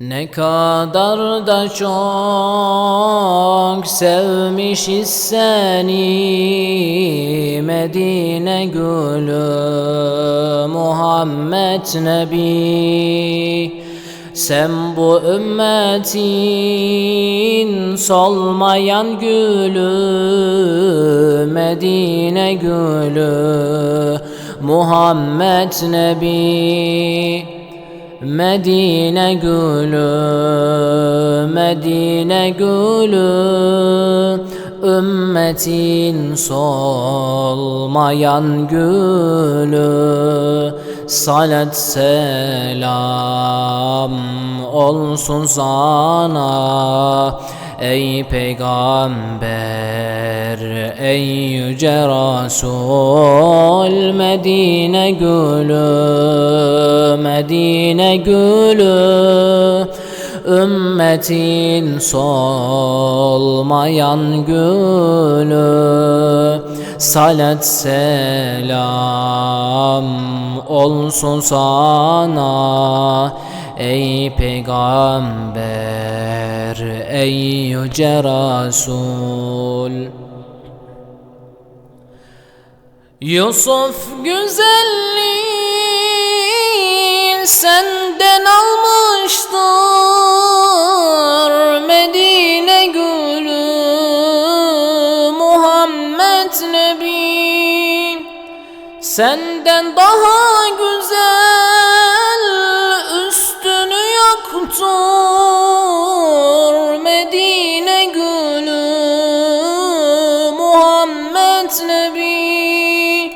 Ne kadar da çok sevmişiz seni Medine gülü Muhammed Nebi. Sen bu ümmetin solmayan gülü Medine gülü Muhammed Nebi Medine gülü, Medine gülü Ümmetin solmayan gülü. Salat selam olsun sana Ey peygamber, ey yüce Resul Medine gülü, Medine gülü Ümmetin solmayan gülü. Salat selam olsun sana Ey peygamber, ey yüce Resul Yusuf güzelliğin senden almıştır Medine gülü Muhammed Nebi Senden daha güzel Nebi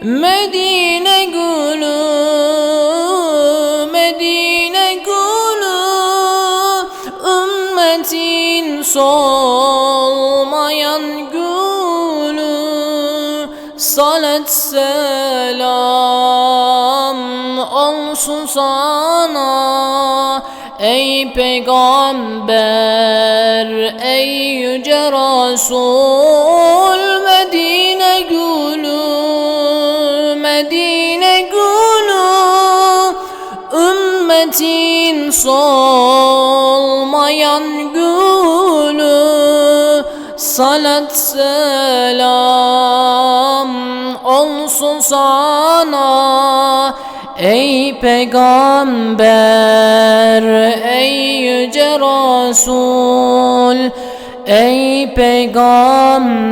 Medine gülü Medine gülü Ümmetin solmayan gülü. Salat selam olsun sana Ey peygamber, ey yüce Resul Ümmetin solmayan gülü Salat selam olsun sana Ey peygamber, ey yüce Resul Ey peygamber